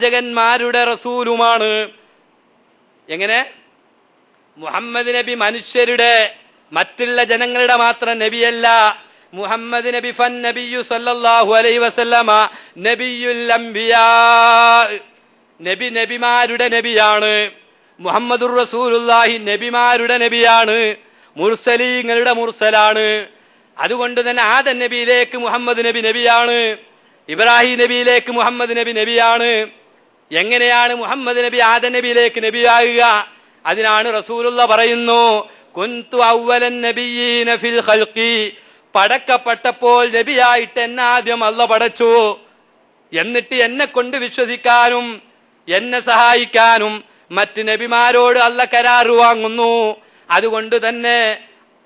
ജഗന്മാരുടെ റസൂലുമാണ്. എങ്ങനെ? മുഹമ്മദ് നബി മനുഷ്യരുടെ മറ്റുള്ള ജനങ്ങളുടെ മാത്രം നബിയല്ല. മുഹമ്മദ് നബി ഫൻ നബിയു സല്ലല്ലാഹു അലൈഹി വസല്ലമ നബിയുൽ അംബിയാ. നബി നബിമാരുടെ നബിയാണ്. മുഹമ്മദുർ റസൂലുള്ളാഹി നബിമാരുടെ നബിയാണ്. മുർസലീങ്ങളുടെ മുർസലാണ്. അതുകൊണ്ട് തന്നെ ആദൻ നബിയിലേക്ക് മുഹമ്മദ് നബി നബിയാണ്. ഇബ്രാഹിം നബിയിലേക്ക് മുഹമ്മദ് നബി നബിയാണ്. എങ്ങനെയാണ് മുഹമ്മദ് നബി ആദ നബിയിലേക്ക് നബിയാകുക? അതിനാണ് റസൂലുള്ള പറയുന്നു കുന്തു അവലൻ നബിയീന ഫിൽ ഖൽഖി. പടക്കപ്പെട്ടപ്പോൾ നബിയായിട്ട് എന്നെ ആദ്യം അല്ല പടച്ചു. എന്നിട്ട് എന്നെ കൊണ്ട് വിശ്വസിക്കാനും എന്നെ സഹായിക്കാനും മറ്റ് നബിമാരോട് അല്ല കരാറ് വാങ്ങുന്നു. അതുകൊണ്ട് തന്നെ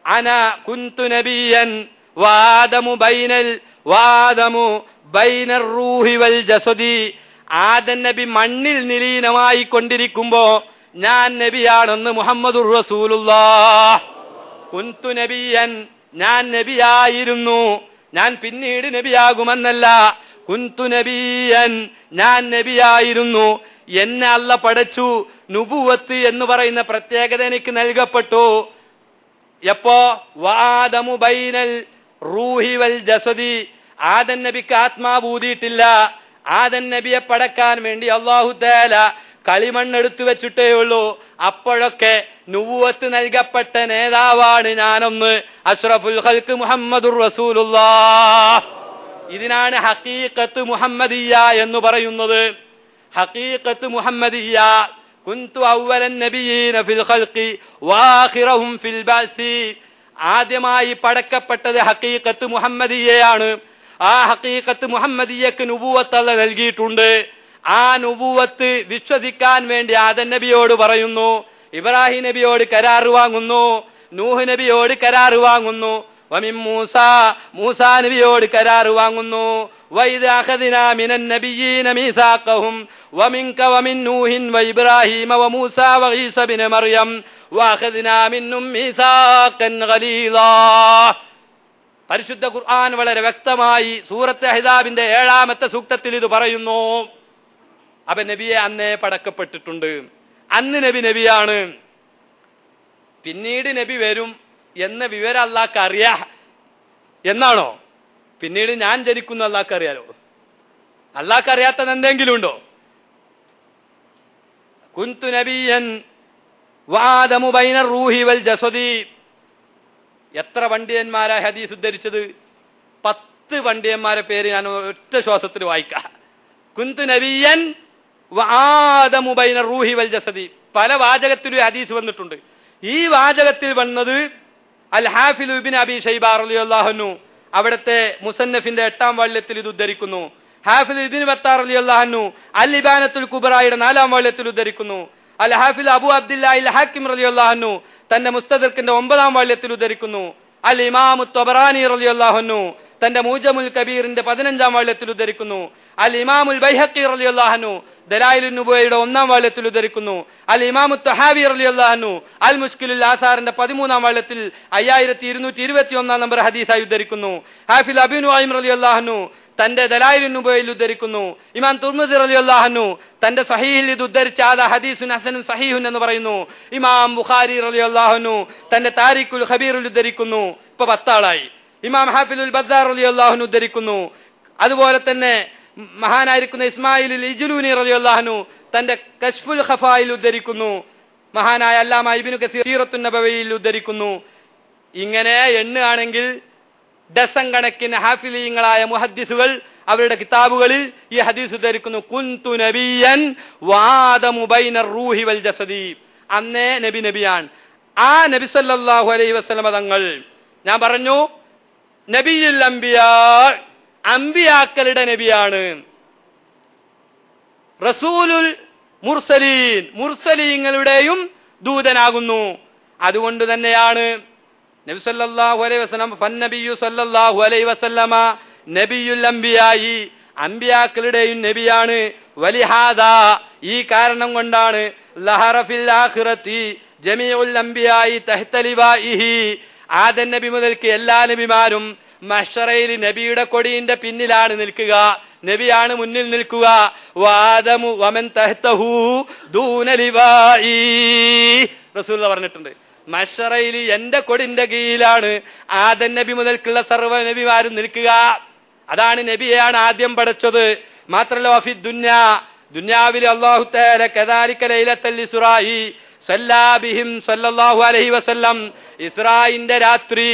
അന കുന്തു നബിയൻ വാദമു ബൈനൽ വാദമു ബൈനർ റൂഹി വൽ ജസദി. ആദൻ നബി മണ്ണിൽ നിലീനമായി കൊണ്ടിരിക്കുമ്പോ ഞാൻ നബിയാണെന്ന് മുഹമ്മദുർ റസൂലുള്ള കുന്തു നബിയൻ ഞാൻ നബിയായിരുന്നു. ഞാൻ പിന്നീട് നബിയാകുമെന്നല്ല. കുന്തു നബിയൻ ഞാൻ നബിയായിരുന്നു. എന്നെ അല്ല പടച്ചു നുപുവത്ത് എന്ന് പറയുന്ന പ്രത്യേകത എനിക്ക് നൽകപ്പെട്ടു. എപ്പോ? വാദമു ബൈനൽ റൂഹി വൽ ജസദി. ആദൻ നബിക്ക് ആത്മാവ് ഊതിയിട്ടില്ല. ആദൻ നബിയെ പടക്കാൻ വേണ്ടി അള്ളാഹു തേല കളിമണ്ണെടുത്തു വെച്ചിട്ടേ ഉള്ളൂ. അപ്പോഴൊക്കെ നുവത്ത് നൽകപ്പെട്ട നേതാവാണ് ഞാനൊന്ന് അഷ്റഫുൽ ഹൽക്ക് മുഹമ്മദുർ റസൂലുള്ളാഹ്. ഇതിനാണ് ഹക്കീഖത്ത് മുഹമ്മദിയ എന്ന് പറയുന്നത്. ഹക്കീഖത്ത് മുഹമ്മദിയ കുന്തു അവലൻ നബിയീന ഫിൽ ഖൽഖി വാഖിറഹും ഫിൽ ബാസി. ആദ്യമായി പടക്കപ്പെട്ടത് ഹക്കീഖത്ത് മുഹമ്മദിയയാണ് ആ ഹക്കീക്കത്ത് മുഹമ്മദിയക്ക് നുബൂവത്ത് അല്ല നൽകിയിട്ടുണ്ട്. ആ നുബൂവത്ത് വിശ്വസിക്കാൻ വേണ്ടി ആദൻ നബിയോട് പറയുന്നു. ഇബ്രാഹിം നബിയോട് കരാർ വാങ്ങുന്നു. നൂഹ് നബിയോട് കരാർ വാങ്ങുന്നു. വമിൻ മൂസ മൂസ നബിയോട് കരാറ് വാങ്ങുന്നു. ഗലീലാ പരിശുദ്ധ ഖുർആൻ വളരെ വ്യക്തമായി സൂറത്ത് ഹിതാബിന്റെ ഏഴാമത്തെ സൂക്തത്തിൽ ഇത് പറയുന്നു. അപ്പൊ നബിയെ അന്നേ പടക്കപ്പെട്ടിട്ടുണ്ട്. അന്ന് നബി നബിയാണ്. പിന്നീട് നബി വരും എന്ന വിവരം അള്ളാഹ്ക്ക് അറിയാ എന്നാണോ? പിന്നീട് ഞാൻ ജനിക്കുന്ന അള്ളാഹ്ക്ക് അറിയാലോ അള്ളാഹ്ക്ക് അറിയാത്തത് എന്തെങ്കിലും ഉണ്ടോ? കുന്തു നബിയൻ വാദമു ബൈന റൂഹി വൽ ജസദി. എത്ര വണ്ടിയന്മാരാ ഹദീസ് ഉദ്ധരിച്ചത്? പത്ത് വണ്ടിയന്മാരെ പേര് ഞാൻ ഒറ്റ ശ്വാസത്തിൽ വായിക്കാം. കുന്തു നബിയൻ വാദമുബൈന റൂഹി വൽ ജസദി. പല വാചകത്തിലും ഹദീസ് വന്നിട്ടുണ്ട്. ഈ വാചകത്തിൽ വന്നത് അൽ ഹാഫിൽ ഇബിൻ അബി ഷൈബാർ അള്ളാഹുനു അവിടുത്തെ മുസന്നഫിന്റെ എട്ടാം വാള്യത്തിൽ ഇത് ഉദ്ധരിക്കുന്നു. ഹാഫിൽ ഇബിൻ വത്താർ അലി അള്ളാഹനു അൽ ഇബാനത്തുൽ കുബറായുടെ നാലാം വാള്യത്തിൽ ഉദ്ധരിക്കുന്നു. അൽ ഹാഫിൽ അബു അബ്ദുല്ല ഹാക്കിം റലി അള്ളാഹനു തന്റെ മുസ്തദിർക്കിന്റെ ഒമ്പതാം വാല്യത്തിൽ ഉദ്ധരിക്കുന്നു. അൽ ഇമാമു തൊബറാനി റലി അള്ളാഹനു തന്റെ മൂജമുൽ കബീറിന്റെ പതിനഞ്ചാം വാല്യത്തിൽ ഉദ്ധരിക്കുന്നു. അൽ ഇമാമുൽ ബൈഹക്കി റലി അള്ളാഹനു ദലായിലു നുബയുടെ ഒന്നാം വാല്യത്തിൽ ഉദ്ധരിക്കുന്നു. അൽ ഇമാമു തഹാവി റലി അള്ളാഹനു അൽ മുസ്കിലുൽ ആസാറിന്റെ പതിമൂന്നാം വാല്യത്തിൽ അയ്യായിരത്തി ഇരുന്നൂറ്റി ഇരുപത്തി ഒന്നാം നമ്പർ ഹദീസായി ഉദ്ധരിക്കുന്നു. ഹാഫിൽ അബിനു അയിം റലി അള്ളാഹനു തന്റെ ദലായിലു നുബയിൽ ഉദ്ധരിക്കുന്നു. ഇമാം തുർമുദി റലി അള്ളാഹനു തന്റെ സഹീഹിൽ ഇത് ഉദ്ധരിച്ച ആദ ഹദീസുൻ ഹസനും സഹീഹുൻ എന്ന് പറയുന്നു. ഇമാം ബുഖാരി റലി അള്ളാഹനു തന്റെ താരിഖുൽ ഖബീറുൽ ഉദ്ധരിക്കുന്നു. ഇപ്പൊ പത്താളായി. ഇമാം ഹാഫിദുൽ ബദ്ദാർ റലി അള്ളാഹുനു ഉദ്ധരിക്കുന്നു. അതുപോലെ തന്നെ മഹാനായിരിക്കുന്ന ഇസ്മായിൽ ഇജുലൂനി റലി അള്ളാഹനു തന്റെ കശ്ഫുൽ ഖഫായിൽ ഉദ്ധരിക്കുന്നു. മഹാനായ അല്ലാമ ഇബിനു കസീറത്തു നബവയിൽ ഉദ്ധരിക്കുന്നു. ഇങ്ങനെ എണ്ണുകയാണെങ്കിൽ ഡസൻ കണക്കിന് ഹാഫിലീങ്ങളായ മുഹദ്ദിസുകൾ അവരുടെ കിതാബുകളിൽ ഈ ഹദീസ് ഉദ്ധരിക്കുന്നു കുന്തു നബിയൻ വാദമു ബൈനർ റൂഹി വൽ ജസദി. അന്നേ നബി നബിയാൻ ആ നബി സല്ലല്ലാഹു അലൈഹി വസല്ലമ തങ്ങൾ ഞാൻ പറഞ്ഞു നബിയുൽ അംബിയാ അമ്പിയാക്കളുടെ നബിയാണ്. റസൂലുൽ മുർസലീൻ മുർസലീങ്ങളുടെയും ദൂതനാകുന്നു. അതുകൊണ്ട് തന്നെയാണ് നബി സല്ലല്ലാഹു അലൈഹി നബിയു സല്ലല്ലാഹു അലൈഹി വസല്ലമ നബിയുൽ അംബിയായി നബിയാണ്. വലിഹാദ ഈ കാരണം കൊണ്ടാണ് ലഹറഫിൽ ജമീഉൽ അംബിയായി ആദൻ നബി മുതൽക്ക് എല്ലാ നബിമാരും മഷറയിൽ നബിയുടെ കൊടിയിന്റെ പിന്നിലാണ് നിൽക്കുക നബിയാണ് മുന്നിൽ നിൽക്കുക. വാദമു വമൻ തഹ്തഹു ദൂനലിവായി റസൂൽ പറഞ്ഞിട്ടുണ്ട്. മഷറയിൽ എന്റെ കൊടിന്റെ കീഴിലാണ് ആദൻ നബി മുതൽക്കുള്ള സർവ നബിമാരും നിൽക്കുക. അതാണ് നബിയെയാണ് ആദ്യം പഠിച്ചത് മാത്രല്ല വഫി ദുന്യ. ദുന്യാവിൽ അള്ളാഹു അലൈഹി വസല്ലം ഇസ്രായിന്റെ രാത്രി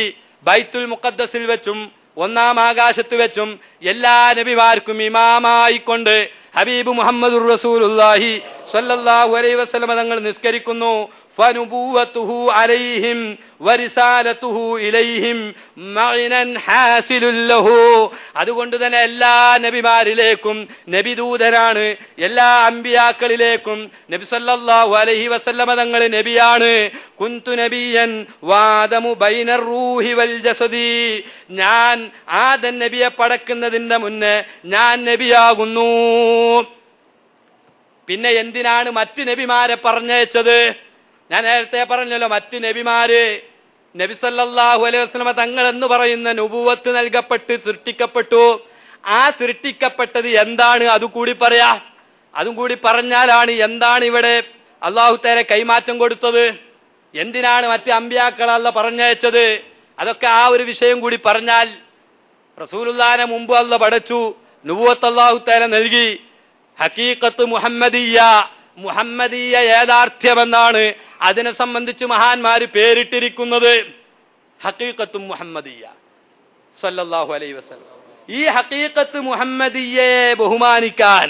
ബൈത്തുൽ മുഖദ്ദസിൽ വെച്ചും ഒന്നാം ആകാശത്ത് വെച്ചും എല്ലാ നബിമാർക്കും ഇമാമായിക്കൊണ്ട് ഹബീബ് മുഹമ്മദ് റസൂലുള്ളാഹി സല്ലല്ലാഹു അലൈഹി വസല്ലം തങ്ങൾ നിസ്കരിക്കുന്നു. അതുകൊണ്ട് തന്നെ എല്ലാ നബിമാരിലേക്കും നബിദൂതനാണ് എല്ലാ അമ്പിയാക്കളിലേക്കും നബി സല്ലല്ലാഹു അലൈഹി വസല്ലമ തങ്ങൾ നബിയാണ്. കുന്തു നബിയൻ വാദമു ബൈനർ റൂഹി വൽ ജസദി. ഞാൻ ആദൻ നബിയെ പടക്കുന്നതിന്റെ മുന്നേ ഞാൻ നബിയാകുന്നു. പിന്നെ എന്തിനാണ് മറ്റ് നബിമാരെ പറഞ്ഞയച്ചത്? ഞാൻ നേരത്തെ പറഞ്ഞല്ലോ മറ്റു നബിമാര് നബിസല്ലാഹു അലൈഹി വസ്ലമ തങ്ങൾ എന്ന് പറയുന്ന നുബുവത്ത് നൽകപ്പെട്ട് സൃഷ്ടിക്കപ്പെട്ടു. ആ സൃഷ്ടിക്കപ്പെട്ടത് എന്താണ്? അത് കൂടി പറയാ. അതും കൂടി പറഞ്ഞാലാണ് എന്താണ് ഇവിടെ അള്ളാഹു തേരെ കൈമാറ്റം കൊടുത്തത്. എന്തിനാണ് മറ്റ് അമ്പ്യാക്കളല്ല പറഞ്ഞയച്ചത്? അതൊക്കെ ആ ഒരു വിഷയം കൂടി പറഞ്ഞാൽ റസൂലുല്ലാനെ മുമ്പ് അല്ല പഠിച്ചു നുബുവത്ത് അള്ളാഹു തേരെ നൽകി. ഹക്കീക്കത്ത് മുഹമ്മദീയ മുഹമ്മദീയ യാഥാർത്ഥ്യമെന്നാണ് അതിനെ സംബന്ധിച്ച് മഹാന്മാര് പേരിട്ടിരിക്കുന്നത്. ഹക്കീക്കത്തും മുഹമ്മദീയ. സല്ലല്ലാഹു അലൈ വസ്ലം ഈ ഹക്കീക്കത്ത് മുഹമ്മദിയെ ബഹുമാനിക്കാൻ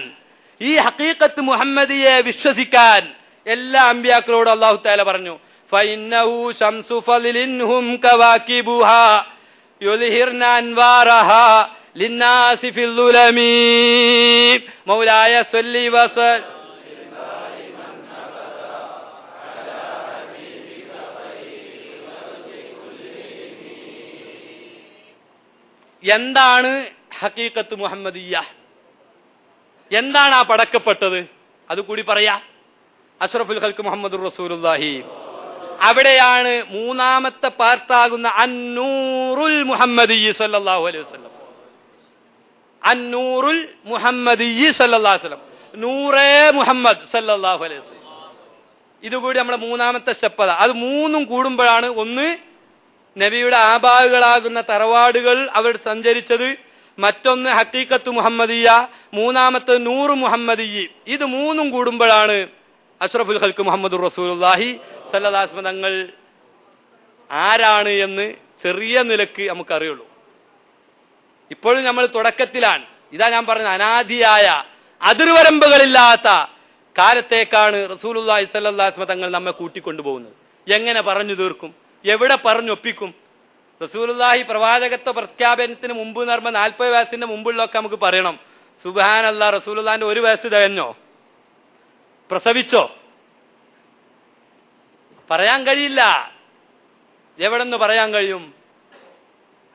ഈ ഹക്കീക്കത്ത് മുഹമ്മദിയെ വിശ്വസിക്കാൻ എല്ലാ അമ്പ്യാക്കളോടും അള്ളാഹു താല പറഞ്ഞു ഫൈന്നഹു എന്താണ് ഹക്കീക്കത്ത് മുഹമ്മദിയ എന്താണ് ആ പടക്കപ്പെട്ടത്? അത് കൂടി പറയാ. അഷ്റഫുൽ ഖൽക്ക് മുഹമ്മദ് റസൂലുല്ലാഹി അവിടെയാണ് മൂന്നാമത്തെ പാർട്ടാകുന്ന അന്നൂറുൽ മുഹമ്മദി അലൈഹി അന്നൂറുൽ മുഹമ്മദി നൂറേ മുഹമ്മദ് അലൈഹി ഇതുകൂടി നമ്മുടെ മൂന്നാമത്തെ സ്റ്റെപ്പ് അത് മൂന്നും കൂടുമ്പോഴാണ് ഒന്ന് നബിയുടെ ആബാവുകളാകുന്ന തറവാടുകൾ അവർ സഞ്ചരിച്ചത് മറ്റൊന്ന് ഹക്കീക്കത്ത് മുഹമ്മദിയ മൂന്നാമത്തെ നൂറ് മുഹമ്മദിയി. ഇത് മൂന്നും കൂടുമ്പോഴാണ് അഷ്റഫുൽ ഖൽക്ക് മുഹമ്മദ് റസൂലുല്ലാഹി സല്ലാസ്മ തങ്ങൾ ആരാണ് എന്ന് ചെറിയ നിലയ്ക്ക് നമുക്കറിയുള്ളൂ. ഇപ്പോഴും നമ്മൾ തുടക്കത്തിലാണ്. ഇതാ ഞാൻ പറഞ്ഞ അനാദിയായ അതിർവരമ്പുകളില്ലാത്ത കാലത്തേക്കാണ് റസൂലുല്ലാഹി സല്ലാസ്മ തങ്ങൾ നമ്മെ കൂട്ടിക്കൊണ്ടുപോകുന്നത്. എങ്ങനെ പറഞ്ഞു തീർക്കും? എവിടെ പറഞ്ഞൊപ്പിക്കും റസൂലുല്ലാഹി പ്രവാചകത്വ പ്രഖ്യാപനത്തിന് മുമ്പ് എന്ന് പറയുമ്പോൾ നാൽപ്പത് വയസ്സിന്റെ മുമ്പുള്ളതൊക്കെ നമുക്ക് പറയണം. സുബാൻ അല്ല റസൂലുല്ലാന്റെ ഒരു വയസ്സ് തികഞ്ഞോ? പ്രസവിച്ചോ? പറയാൻ കഴിയില്ല. എവിടെന്ന് പറയാൻ കഴിയും?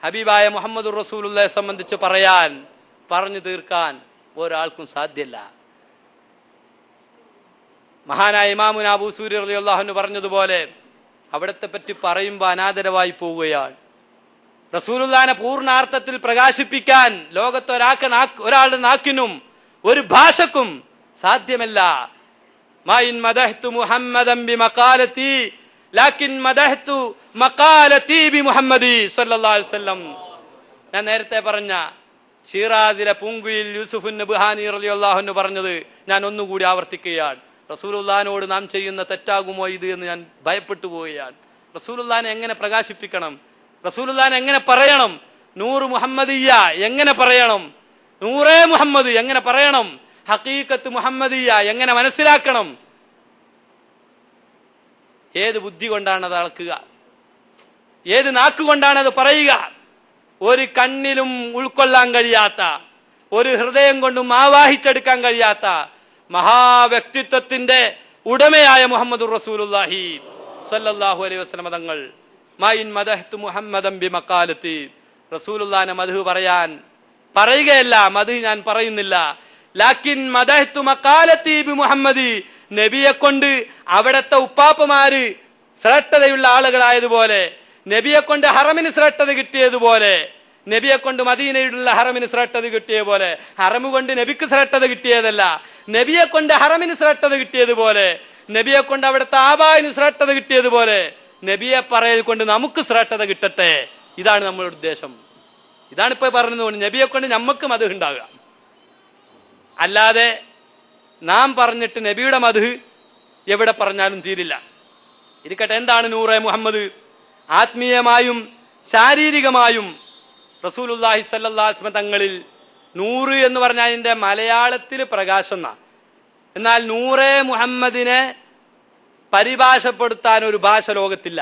ഹബീബായ മുഹമ്മദ് റസൂലുള്ളയെ സംബന്ധിച്ച് പറയാൻ പറഞ്ഞു തീർക്കാൻ ഒരാൾക്കും സാധ്യല്ല. മഹാനായ ഇമാമുൻ അബൂ സൂര്യ അള്ളാഹുന് പറഞ്ഞതുപോലെ അവിടത്തെ പറ്റി പറയുമ്പോൾ അനാദരവായി പോവുകയാണ്. റസൂലുല്ലാനെ പൂർണാർത്ഥത്തിൽ പ്രകാശിപ്പിക്കാൻ ലോകത്ത് ഒരാൾക്ക് ഒരാളുടെ നാക്കിനും ഒരു ഭാഷക്കും സാധ്യമല്ല. ബി ബി മുഹമ്മദി സല്ലല്ലാഹു അലൈഹി വസല്ലം. ഞാൻ നേരത്തെ പറഞ്ഞ ഷീറാദിലെ പൂങ്കുയിൽ യൂസുഫുൻ ബുഹാനി റളിയല്ലാഹു പറഞ്ഞത് ഞാൻ ഒന്നുകൂടി ആവർത്തിക്കുകയാണ്. റസൂലുല്ലാനോട് നാം ചെയ്യുന്ന തെറ്റാകുമോ ഇത് എന്ന് ഞാൻ ഭയപ്പെട്ടു പോവുകയാണ്. റസൂലുല്ലാനെ എങ്ങനെ പ്രകാശിപ്പിക്കണം? റസൂലുല്ലാൻ എങ്ങനെ പറയണം? നൂറ് മുഹമ്മദിയ എങ്ങനെ പറയണം? നൂറേ മുഹമ്മദ് എങ്ങനെ പറയണം? ഹക്കീക്കത്ത് മുഹമ്മദിയ എങ്ങനെ മനസ്സിലാക്കണം? ഏത് ബുദ്ധി കൊണ്ടാണ് അത് അളക്കുക? ഏത് നാക്കുകൊണ്ടാണ് അത് പറയുക? ഒരു കണ്ണിലും ഉൾക്കൊള്ളാൻ കഴിയാത്ത ഒരു ഹൃദയം കൊണ്ടും ആവാഹിച്ചെടുക്കാൻ കഴിയാത്ത മഹാവ്യക്തിത്വത്തിന്റെ ഉടമയായ മുഹമ്മദ് റസൂലുല്ലാഹി സല്ലല്ലാഹു അലൈഹി വസല്ലം തങ്ങൾ മൈൻ മദഹ്തു മുഹമ്മദൻ ബി മക്കാലത്തി റസൂലുല്ലാനെ മധു പറയാൻ പറയുകയല്ല മധു ഞാൻ പറയുന്നില്ല. ലാക്കിൻ മദഹ്തു മക്കാലത്തി ബി മുഹമ്മദി. നബിയെ കൊണ്ട് അവിടത്തെ ഉപ്പാപ്പമാര് ശ്രേഷ്ഠതയുള്ള ആളുകളായതുപോലെ നബിയെ കൊണ്ട് ഹറമിന് ശ്രേഷ്ഠത കിട്ടിയതുപോലെ നബിയെ കൊണ്ട് മദീനയിലുള്ള ഹറമിന് ശ്രേഷ്ഠത കിട്ടിയ പോലെ ഹറമു കൊണ്ട് നബിക്ക് ശ്രേഷ്ഠത കിട്ടിയതല്ല. നബിയെ കൊണ്ട് ഹറമിന് ശ്രേഷ്ഠത കിട്ടിയതുപോലെ നബിയെ കൊണ്ട് അവിടുത്തെ ആബായിന് ശ്രേഷ്ഠത കിട്ടിയതുപോലെ നബിയെ പറയൽ കൊണ്ട് നമുക്ക് ശ്രേഷ്ഠത കിട്ടട്ടെ. ഇതാണ് നമ്മളുടെ ഉദ്ദേശം. ഇതാണ് ഇപ്പൊ പറഞ്ഞത് നബിയെ കൊണ്ട് നമുക്ക് മധു ഉണ്ടാകുക അല്ലാതെ നാം പറഞ്ഞിട്ട് നബിയുടെ മധു എവിടെ പറഞ്ഞാലും തീരില്ല. ഇരിക്കട്ടെ എന്താണ് നൂറെ മുഹമ്മദ്? ആത്മീയമായും ശാരീരികമായും റസൂലുല്ലാഹി സല്ലാസ്മ തങ്ങളിൽ നൂറ് എന്ന് പറഞ്ഞാൽ അതിന്റെ മലയാളത്തിൽ പ്രകാശം എന്നാണ് എന്നാൽ നൂറേ മുഹമ്മദിനെ പരിഭാഷപ്പെടുത്താൻ ഒരു ഭാഷ ലോകത്തില്ല.